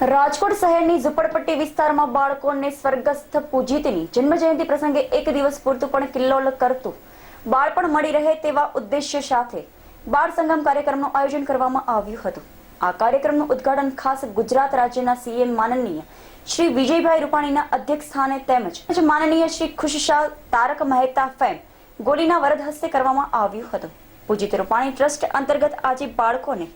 રાજકોટ શહેરની ઝુંપડપટ્ટી વિસ્તારમાં બાળકોને સ્વર્ગસ્થ પૂજિતની જન્મજયંતિ પ્રસંગે એક દિવસ પૂરતું પણ કિલ્લોલ કરતું. બાળપણ મળી રહે તેવા ઉદ્દેશ્ય સાથે બાળ સંગમ કાર્યક્રમનું આયોજન કરવામાં આવ્યું હતું. આ કાર્યક્રમનું ઉદ્ઘાટન ખાસ ગુજરાત રાજ્યના સીએમ માનનીય શ્રી વિજયભાઈ રૂપાણીના અધ્યક્ષ સ્થાને તેમજ માનનીય શ્રી ખુશશાહ તારક મહેતા ફેમ ગોલીના વરદ હસ્તે કરવામાં આવ્યું હતું. પૂજિત રૂપાણી ટ્રસ્ટ અંતર્ગત આજે બાળકોને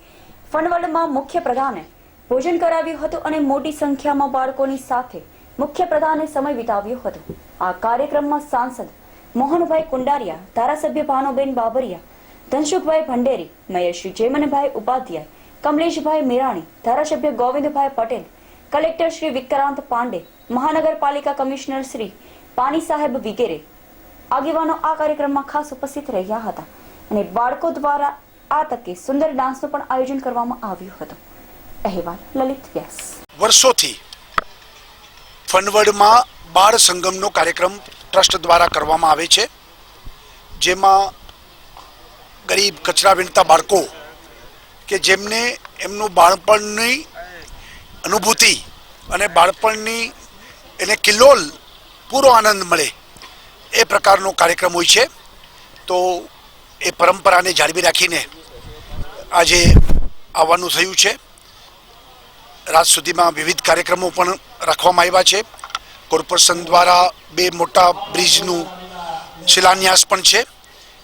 ફંડવડમાં મુખ્ય પ્રધાને ભોજન કરાવ્યું હતું અને મોટી સંખ્યામાં બાળકોની સાથે મુખ્ય પ્રધાને સમય વિતાવ્યો હતો. આ કાર્યક્રમમાં સાંસદ મોહનભાઈ કુંડારિયા, ધારાસભ્ય ભાનુબેન બાબરિયા ધનસુખભાઈ ભંડેરી મેયર જેમનભાઈ ઉપાધ્યાય, કમલેશભાઈ મેરાણી, ધારાસભ્ય ગોવિંદભાઈ પટેલ, કલેક્ટર શ્રી વિક્રાંત પાંડે, મહાનગરપાલિકા કમિશનર શ્રી પાણી સાહેબ વિગેરે આગેવાનો આ કાર્યક્રમમાં ખાસ ઉપસ્થિત રહ્યા હતા અને બાળકો દ્વારા આ તકે સુંદર ડાન્સનું પણ આયોજન કરવામાં આવ્યું હતું. અહેવાલ, લલિત વ્યાસ વર્ષોથી ફનવડમાં બાળ સંગમનો કાર્યક્રમ ટ્રસ્ટ દ્વારા કરવામાં આવે છે, જેમાં ગરીબ, કચરા વીણતા બાળકો કે જેમને એમનું બાળપણની અનુભૂતિ અને બાળપણની એને કિલ્લોલ પૂરો આનંદ મળે એ પ્રકારનો કાર્યક્રમ હોય છે. તો એ પરંપરાને જાળવી રાખીને આજે આવવાનું થયું છે. રાત સુધીમાં વિવિધ કાર્યક્રમો પણ રાખવામાં આવ્યા છે. કોર્પોરેશન દ્વારા બે મોટા બ્રિજનું શિલાન્યાસ પણ છે.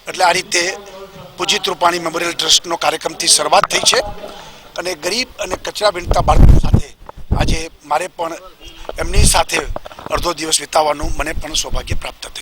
એટલે આ રીતે પૂજિત રૂપાણી મેમોરિયલ ટ્રસ્ટનો કાર્યક્રમથી શરૂઆત થઈ છે. અને ગરીબ અને કચરા વીણતા બાળકો સાથે આજે મારે પણ એમની સાથે અડધો દિવસ વિતાવવાનું મને પણ સૌભાગ્ય પ્રાપ્ત થયું.